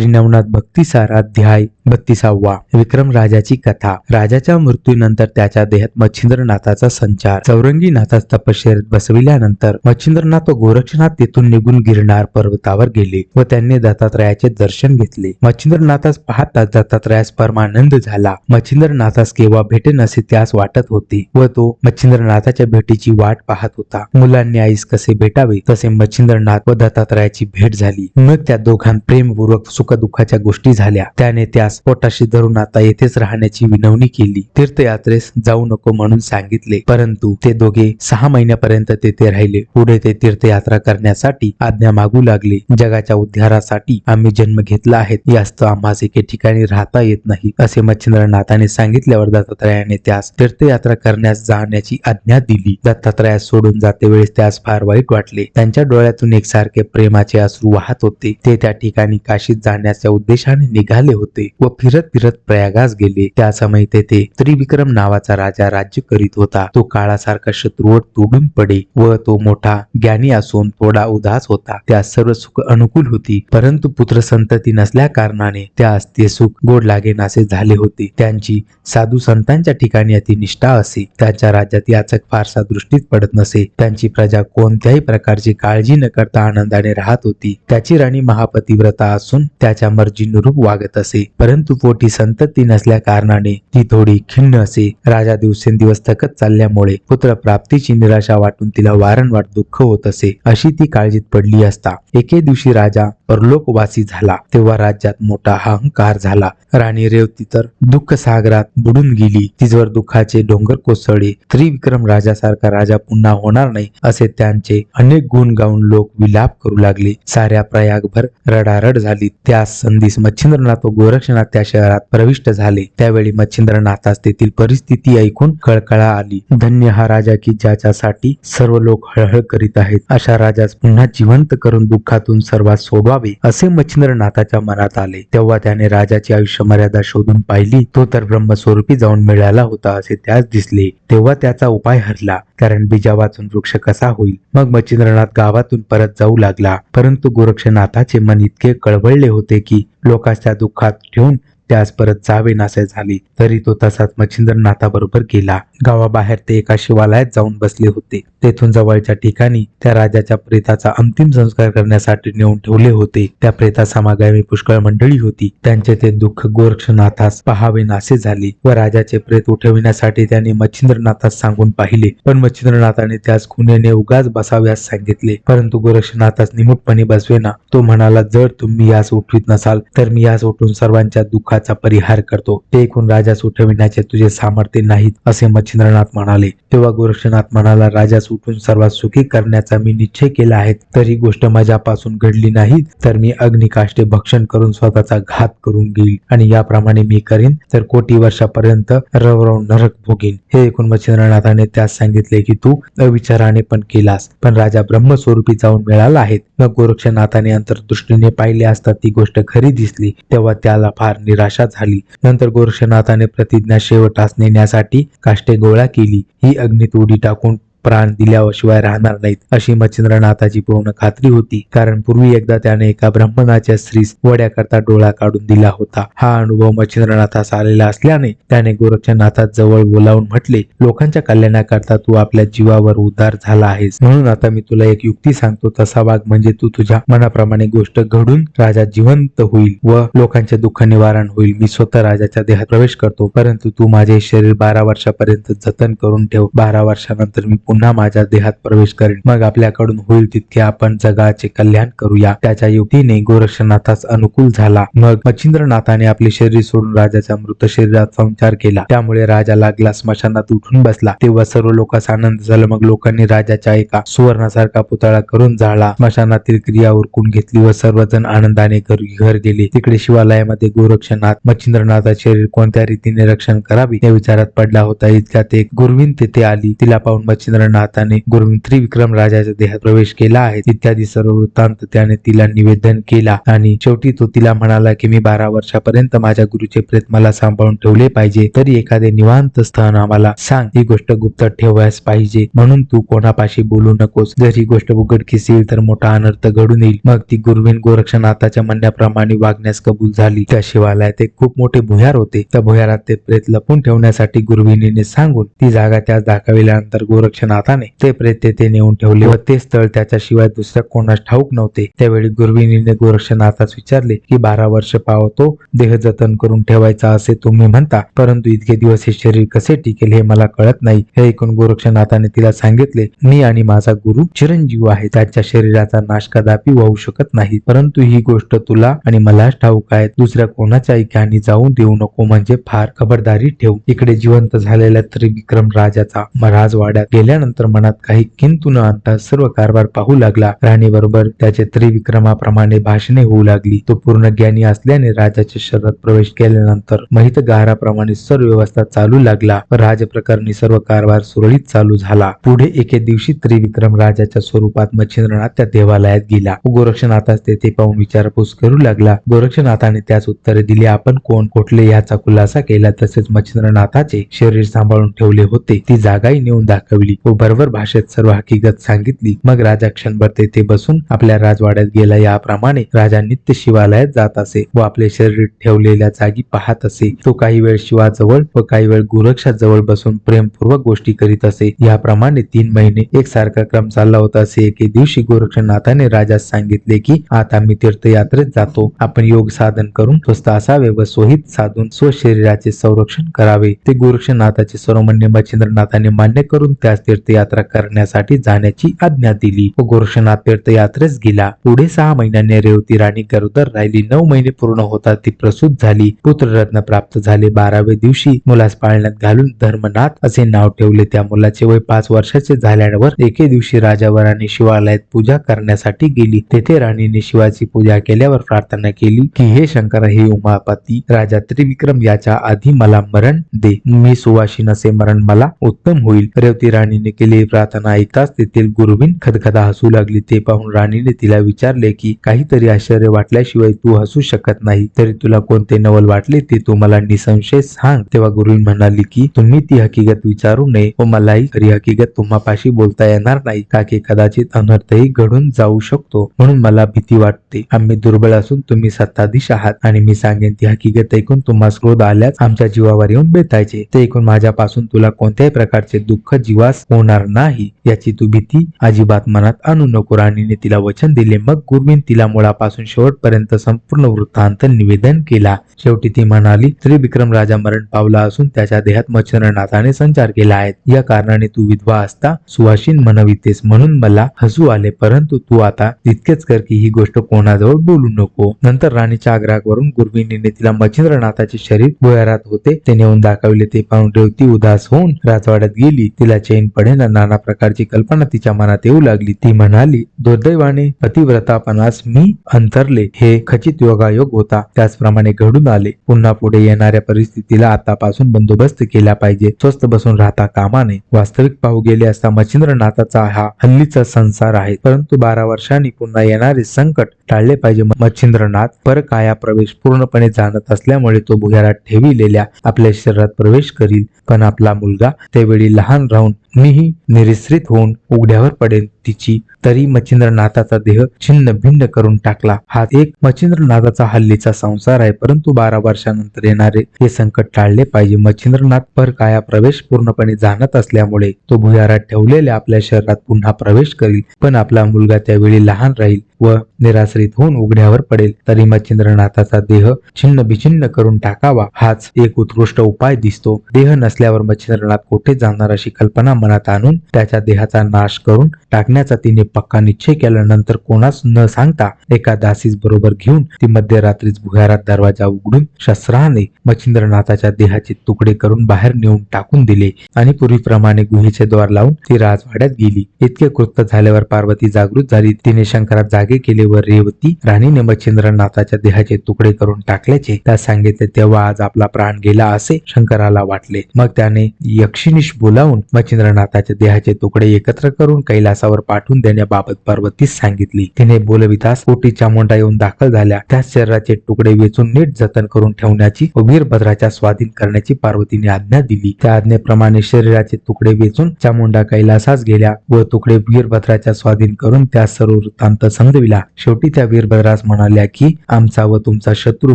श्री नवनाथ भक्तिसार अध्याय बत्तीसावा. विक्रम राजाची कथा. राजाच्या मृत्यूनंतर त्याच्या देहात मच्छिंद्रनाथाचा संचार. चौरंगीनाथास तपश्चर्यात बसविल्यानंतर मच्छिंद्रनाथ व गोरक्षनाथ तेथून निघून गिरणार पर्वतावर गेले व त्यांनी दत्तात्रयाचे दर्शन घेतले. मच्छिंद्रनाथास पाहताच दत्तात्रयास परमानंद झाला. मच्छिंद्रनाथास केव्हा भेटेन असे त्यास वाटत होते व तो मच्छिंद्रनाथाच्या भेटीची वाट पाहत होता. मुलांनी आईस कसे भेटावे तसे मच्छिंद्रनाथ व दत्तात्रयाची भेट झाली. मग त्या दोघांत प्रेमपूर्वक सुखदुःखाच्या गोष्टी झाल्या. त्याने त्या त्यास पोटाशी धरून आता येथेच राहण्याची विनवणी केली. तीर्थयात्रेस जाऊ नको म्हणून सांगितले. परंतु ते दोघे सहा महिन्यापर्यंत तेथे राहिले. पुढे ते तीर्थयात्रा करण्यासाठी आज्ञा मागू लागले. जगाच्या उद्धारासाठी आम्ही जन्म घेतला आहे यास्त आम्हास एके ठिकाणी राहता येत नाही असे मच्छिंद्रनाथाने सांगितल्यावर दत्तात्रयाने त्यास तीर्थयात्रा करण्यास जाण्याची आज्ञा दिली. दत्तात्रयास सोडून जाते वेळेस त्यास फार वाईट वाटले. त्यांच्या डोळ्यातून एकसारखे प्रेमाचे अश्रू वाहत होते. ते त्या ठिकाणी काशीत जाण्याच्या उद्देशाने निघाले होते. व फिरत फिरत प्रयागास गेले. त्या समय तेथे त्रिविक्रम नावाचा राजा राज्य करीत होता. तो काळासारखा शत्रूवर तोडून पडे व तो मोठा ज्ञानी असून थोडा उदास होता. त्यास सर्व सुख अनुकूल होती. परंतु पुत्र संतती नसल्या कारणाने त्यास ते सुख गोड लागेनासे झाले होते. त्यांची साधू संतांच्या ठिकाणी अति निष्ठा असे. त्यांच्या राज्यात याचक फारसा दृष्टीत पडत नसे. त्यांची प्रजा कोणत्याही प्रकारची काळजी न करता आनंदाने राहत होती. त्याची राणी महापतिव्रता असून त्याच्या मर्जीनुरूप वागत असे. परंतु पोटी संतती नसल्या कारणाने ती थोडी खिन्न असे राजा दिवसेंदिवस थकत चालल्यामुळे पुत्र प्राप्तीची निराशा वाटून तिला वारंवार दुःख होत असे अशी ती काळजीत पडली असता. एके दिवशी राजा परलोकवासी झाला. तेव्हा राज्यात मोठा अहंकार झाला. राणी रेवती तर दुःख सागरात बुडून गेली. तिजवर दुःखाचे डोंगर कोसळले. त्रिविक्रम राजासारखा राजा पुन्हा होणार नाही असे त्यांचे अनेक गुण गाऊन लोक विलाप करू लागले. साऱ्या प्रयागभर रडारड झाली. त्या संधीस मच्छिंद्रनाथ व गोरक्षनाथ त्या शहरात प्रविष्ट झाले. त्यावेळी मच्छिंद्रनाथास तेथील परिस्थिती ऐकून कळकळा आली. धन्य हा राजा की ज्याच्यासाठी सर्व लोक हळहळ करीत आहेत. अशा राजास पुन्हा जिवंत करून दुःखातून सर्वात सोडवावे असे मच्छिंद्रनाथाच्या मनात आले. तेव्हा त्याने राजाची आयुष्य मर्यादा शोधून पाहिली. तो तर ब्रह्मस्वरूपी जाऊन मिळाला होता असे त्यास दिसले. तेव्हा त्याचा उपाय हरला. कारण बीजा वाचून वृक्ष कसा होईल? मग मच्छिंद्रनाथ गावातून परत जाऊ लागला. परंतु गोरक्षनाथाचे मन इतके कळवळले होते की लोकांच्या दुःखात ठेवून त्यास परत जावे नासे झाले. तरी तो तसाच मच्छिंद्रनाथाबरोबर गेला. गावाबाहेर ते एका शिवालयात जाऊन बसले होते. तेथून जवळच्या ठिकाणी त्या राजाच्या प्रेताचा अंतिम संस्कार करण्यासाठी नेऊन ठेवले होते. त्या प्रेता समागामी पुष्कळ मंडळी होती. त्यांचे ते दुःख गोरक्षनाथास पहावे नासे झाले व राजाचे प्रेत उठविण्यासाठी त्यांनी मच्छिंद्रनाथास सांगून पाहिले. पण मच्छिंद्रनाथाने त्यास खुनेने उगाच बसाव्यास सांगितले. परंतु गोरक्षनाथास निमुटपणे बसवेना. तो म्हणाला जर तुम्ही यास उठवीत नसाल तर मी यास उठून सर्वांच्या दुःखात दुःखाचा परिहार करतो. ते ऐकून राजास उठविण्याचे तुझे सामर्थ्य नाहीत असे मच्छिंद्रनाथ म्हणाले. तेव्हा गोरक्षनाथ म्हणाला राजास उठून सर्वात सुखी करण्याचा मी निश्चय केला आहे. तर ही गोष्ट माझ्यापासून घडली नाही तर मी अग्निकाष्टे भक्षण करून स्वतःचा घात करून घेईल. आणि याप्रमाणे मी करीन तर कोटी वर्षापर्यंत रवरव नरक भोगीन. हे ऐकून मच्छिंद्रनाथाने त्यास सांगितले की तू अविचाराने पण केलास पण राजा ब्रह्मस्वरूपी जाऊन मिळाला आहे. मग गोरक्षनाथाने अंतर्दृष्टीने पाहिले असता ती गोष्ट खरी दिसली तेव्हा त्याला फार निराश झाली. नंतर गोरक्षनाथाने प्रतिज्ञा शेवटास नेण्यासाठी काष्टे गोळा केली. ही अग्नीत उडी टाकून प्राण दिल्याशिवाय राहणार नाहीत अशी मच्छिंद्रनाथाची पूर्ण खात्री होती. कारण पूर्वी एकदा त्याने एका ब्राह्मणाच्या स्त्रीस वड्याकरता डोळा काढून दिला होता. हा अनुभव मच्छिंद्रनाथास आलेला असल्याने त्याने गोरक्षनाथात जवळ बोलावून म्हटले लोकांच्या कल्याणाकरता तू आपल्या जीवावर उद्धार झाला आहेस. म्हणून आता मी तुला एक युक्ती सांगतो. तसा वाघ म्हणजे तू तुझ्या मनाप्रमाणे गोष्ट घडून राजा जिवंत होईल व लोकांचे दुःख निवारण होईल. मी स्वतः राजाच्या देहात प्रवेश करतो परंतु तू माझे शरीर बारा वर्षापर्यंत जतन करून ठेव. बारा वर्षानंतर मी पुन्हा माझ्या देहात प्रवेश करेल मग आपल्याकडून होईल तितके आपण जगाचे कल्याण करूया. त्याच्या युक्तीने गोरक्षनाथास अनुकूल झाला. मग मच्छिंद्रनाथाने आपले शरीर सोडून राजाच्या मृत शरीरात संचार केला. त्यामुळे राजा लागला स्मशानात उठून बसला. तेव्हा सर्व लोकांस आनंद झाला. मग लोकांनी राजाच्या एका सुवर्णासारखा पुतळा करून जाळला स्मशानातील क्रिया उरकून घेतली व सर्वजण आनंदाने घरी घर गेले. तिकडे शिवालयामध्ये गोरक्षनाथ मच्छिंद्रनाथाचे शरीर कोणत्या रीतीने रक्षण करावे या विचारात पडला होता. इतक्यात एक गुरवीन तेथे आली. तिला पाहून मच्छिंद्र मच्छिंद्रनाथाने गुरुमित्री विक्रम राजाच्या देहात प्रवेश केला आहे. इत्यादी सर्व वृत्तांत त्याने तिला निवेदन केला आणि शेवटी तो तिला म्हणाला की मी बारा वर्षापर्यंत माझ्या गुरुचे प्रेत मला सांभाळून ठेवले पाहिजे. तरी एखादे निवांत स्थान आम्हाला सांग. ही गोष्ट गुप्त ठेवायला पाहिजे. म्हणून तू कोणापाशी बोलू नकोस. जर ही गोष्ट उघडकीस येईल तर मोठा अनर्थ घडून येईल. मग ती गुरुवीन गोरक्षनाथाच्या म्हणण्याप्रमाणे वागण्यास कबूल झाली. त्या शिवालयात ते खूप मोठे भुयार होते. त्या भुयारात ते प्रेत लपून ठेवण्यासाठी गुरुविणीने सांगून ती जागा त्यास दाखविल्यानंतर गोरक्षनाथाने ते प्रेत तेथे नेऊन ठेवले व ते स्थळ त्याच्याशिवाय दुसऱ्या कोणास ठाऊक नव्हते. त्यावेळी गुरुविणीने गोरक्षनाथास विचारले की बारा वर्ष पावतो देह जतन करून ठेवायचा असे तुम्ही म्हणता परंतु इतके दिवस हे शरीर कसे टिकेल हे मला कळत नाही. हे ऐकून गोरक्षनाथाने तिला सांगितले मी आणि माझा गुरु चिरंजीव आहे त्याच्या शरीराचा नाश कदापि होऊ शकत नाही परंतु ही गोष्ट तुला आणि मलाच ठाऊक आहे. दुसऱ्या कोणाच्या ऐक्याने जाऊन देऊ नको म्हणजे फार खबरदारी ठेव. इकडे जिवंत झालेल्या त्रिविक्रम राजाचा राजवाड्यात त्यानंतर मनात काही किंतु न आणता सर्व कारभार पाहू लागला. राणी बरोबर त्याचे त्रिविक्रमाप्रमाणे भाषणे होऊ लागली. तो पूर्ण ज्ञानी असल्याने राजाच्या शरीरात प्रवेश केल्यानंतर महित महितगाराप्रमाणे सर्व व्यवस्था चालू लागला. व राजप्रकरणी सर्व कारभार सुरळीत चालू झाला. पुढे एके दिवशी त्रिविक्रम राजाच्या स्वरूपात मच्छिंद्रनाथ त्या देवालयात गेला. गोरक्षनाथास तेथे पाहून विचारपूस करू लागला. गोरक्षनाथाने त्यास उत्तरे दिली आपण कोण? कुठले? याचा खुलासा केला तसेच मच्छिंद्रनाथाचे शरीर सांभाळून ठेवले होते. ती जागाही नेऊन दाखवली. व बरोबर भाषेत सर्व हकीकत सांगितली. मग राजा क्षणभर तेथे बसून आपल्या राजवाड्यात गेला. याप्रमाणे राजा नित्य शिवालयात जात असे व आपले शरीर ठेवलेल्या जागी पाहत असे. तो काही वेळ शिवाजवळ व काही वेळ गोरक्षाजवळ बसून प्रेमपूर्वक गोष्टी करीत असे. याप्रमाणे तीन महिने एकसारखा क्रम चालला होता असे एके दिवशी गोरक्षनाथाने राजास सांगितले की आता मी तीर्थयात्रेत जातो. आपण योग साधन करून स्वस्थ असावे व सोहित साधून स्वशरीराचे संरक्षण करावे. ते गोरक्षनाथाचे सर्वमान्य मच्छिंद्रनाथाने मान्य करून त्यास तीर्थयात्रा करण्यासाठी जाण्याची आज्ञा दिली. व गोरक्षनाथ तीर्थयात्रेस गेला. पुढे सहा महिन्याने रेवती राणी गरोदर राहिली. नऊ महिने पूर्ण होता ती प्रसूत झाली. पुत्ररत्न प्राप्त झाले बाराव्या दिवशी. मुलास पाळण्यात घालून धर्मनाथ असे नाव ठेवले. त्या मुलाचे वय पाच वर्षाचे झाल्यावर एके दिवशी राजावराने शिवालयात पूजा करण्यासाठी गेली. तेथे राणीने शिवाची पूजा केल्यावर प्रार्थना केली की हे शंकर हे उमापती राजा त्रिविक्रम याच्या आधी मला मरण दे. मी सुवासीन असे मरण मला उत्तम होईल. रेवती राणी राणीने केली प्रार्थना ऐकताच तेथील गुरुबीन खदखदा हसू लागली. ते पाहून राणीने तिला विचारले की काहीतरी आश्चर्य वाटल्याशिवाय तू हसू शकत नाही. तरी तुला कोणते नवल वाटले ते तू मला निसंशय सांग. तेव्हा गुरुबीन म्हणाली की तुम्ही ती हकीकत विचारू नये. व मलाही खरी हकीकत तुम्हापाशी बोलता येणार नाही. का की कदाचित अनर्थही घडून जाऊ शकतो. म्हणून मला भीती वाटते. आम्ही दुर्बळ असून तुम्ही सत्ताधीश आहात आणि मी सांगेन ती हकीकत ऐकून तुम्हाला क्रोध आल्यास आमच्या जीवावर येऊन बेतायचे. ते ऐकून माझ्यापासून तुला कोणत्याही प्रकारचे दुःख जीवास होणार नाही. याची तू भीती अजिबात मनात आणू नको. राणीने तिला वचन दिले. मग गुरुविन तिला मुळापासून शेवटपर्यंत संपूर्ण वृत्तांत निवेदन केला. शेवटी ती म्हणाली त्रिविक्रम राजा मरण पावला असून त्याच्या देहात मच्छरनाथाने संचार केला आहे. या कारणाने तू विधवा असता. सुवासिन म्हणवितेस म्हणून मला हसू आले. परंतु तू आता तितकेच कर की ही गोष्ट कोणाजवळ बोलू नको. नंतर राणीच्या आग्रहावरून गुरविनीने तिला मच्छिंद्रनाथाचे शरीर भुयारात होते. ते नेऊन दाखवले ते पाहून रेवती उदास होऊन राजवाड्यात गेली. तिला चैन पडेना नाना प्रकारची कल्पना तिच्या मनात येऊ लागली. ती म्हणाली दुर्दैवाने पतिव्रतापणास मी अंतरले. हे खचित योगायोग होता. त्याचप्रमाणे घडून आले. पुन्हा पुढे येणाऱ्या परिस्थितीला आतापासून बंदोबस्त केला पाहिजे. स्वस्त बसून राहता कामा नये. वास्तविक पाहू गेले असता मच्छिंद्रनाथाचा हा हल्लीचा संसार आहे. परंतु बारा वर्षांनी पुन्हा येणारे संकट टाळले पाहिजे. मच्छिंद्रनाथ परकाया प्रवेश पूर्णपणे जाणत असल्यामुळे तो भुयारात ठेविलेल्या आपल्या शरीरात प्रवेश करील. पण आपला मुलगा त्यावेळी लहान राहून मीही निरिश्रित होऊन उघड्यावर पडेल तिची तरी मच्छिंद्रनाथाचा देह छिन्न भिन्न करून टाकला. हा एक मच्छिंद्रनाथाचा हल्लीचा संसार आहे परंतु बारा वर्षानंतर येणारे हे संकट टाळले पाहिजे. मच्छिंद्रनाथ परकाया प्रवेश पूर्णपणे जाणत असल्यामुळे तो भुयारात ठेवलेल्या आपल्या शहरात पुन्हा प्रवेश करील पण आपला मुलगा त्यावेळी लहान राहील व निराश्रित होऊन उघड्यावर पडेल. तरी मच्छिंद्रनाथाचा देह छिन्न बिछिन्न करून टाकावा हाच एक उत्कृष्ट उपाय दिसतो. देह नसल्यावर मच्छिंद्रनाथ कोठे जाणार अशी कल्पना मनात आणून त्याच्या देहाचा नाश करून टाक टाकण्याचा तिने पक्का निश्चय केल्यानंतर कोणास न सांगता एका दासीस बरोबर घेऊन ती मध्यरात्रीच भुयारात दरवाजा उघडून शस्त्राने मच्छिंद्रनाथाच्या देहाचे तुकडे करून बाहेर नेऊन टाकून दिले. आणि पूर्वीप्रमाणे गुहेचे द्वार लावून ती राजवाड्यात गेली. इतके कृत्य झाल्यावर पार्वती जागृत झाली. तिने शंकरात जागे केले व रेवती राणीने मच्छिंद्रनाथाच्या देहाचे तुकडे करून टाकल्याचे त्या सांगितले तेव्हा आज आपला प्राण गेला असे शंकराला वाटले. मग त्याने यक्षिनिश बोलावून मच्छिंद्रनाथाच्या देहाचे तुकडे एकत्र करून कैलासावर पाठवून देण्याबाबत पार्वतीस सांगितली. तिने बोलवितास कोटीच्या चामुंडा येऊन दाखल झाल्या. त्या शरीराचे तुकडे वेचून नीट जतन करून ठेवण्याची व वीरभद्राच्या स्वाधीन करण्याची पार्वतीने आज्ञा दिली. त्या आज्ञेप्रमाणे शरीराचे तुकडे वेचून चामुंडा कैलासास गेल्या व तुकडे वीरभद्राच्या स्वाधीन करून त्या सर्व वृत्तांत समजविला. शेवटी त्या वीरभद्रास म्हणाल्या की आमचा व तुमचा शत्रू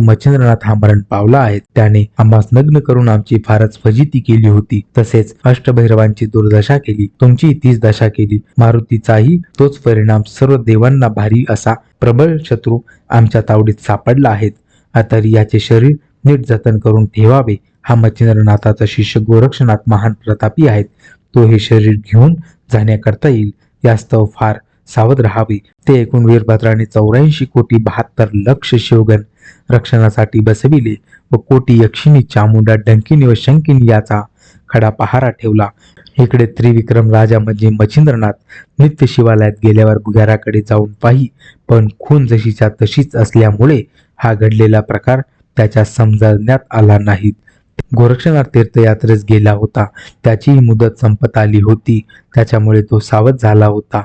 मच्छिंद्रनाथ हा मरण पावला आहे. त्याने आम्हास नग्न करून आमची फारच फजिती केली होती. तसेच अष्टभैरवांची दुर्दशा केली. तुमची तीच दशा केली. मारुती मारुतीचाही तोच परिणाम सर्व देवांना भारी असा प्रबळ शत्रू आमच्या तावडीत सापडला आहे. आता याचे शरीर नीट जतन करून ठेवावे हा मच्छिंद्रनाथाचा शिष्य गोरक्षनाथ महान प्रतापी आहेत. तो हे शरीर घेऊन जाण्याकरता येईल यास्तव फार सावध राहावे. ते एकूण वीरभद्राने चौऱ्याऐंशी कोटी बहात्तर लक्ष शिवगण रक्षणासाठी बसविले व कोटी यक्षिणी चामुंडा डंकिनी व शंकिनी याचा खडा पहारा ठेवला. इकडे त्रिविक्रम राजा म्हणजे मच्छिंद्रनाथ नित्य शिवालयात गेल्यावर भुगाराकडे जाऊन पाही. पण खून जशीच्या तशीच असल्यामुळे हा घडलेला प्रकार त्याच्या समजण्यात आला नाही. गोरक्षनाथ तीर्थयात्रेस गेला होता. त्याचीही मुदत संपत आली होती. त्याच्यामुळे तो सावध झाला होता.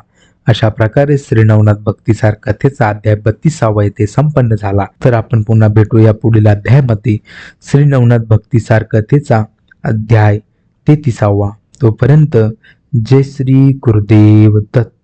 अशा प्रकारे श्री नवनाथ कथेचा अध्याय बत्तीसावा येथे संपन्न झाला. तर आपण पुन्हा भेटूया पुढील अध्यायामध्ये. श्री नवनाथ भक्तिसार कथेचा अध्याय तेतिसावा तोपर्यंत जय श्री गुरुदेव दत्त.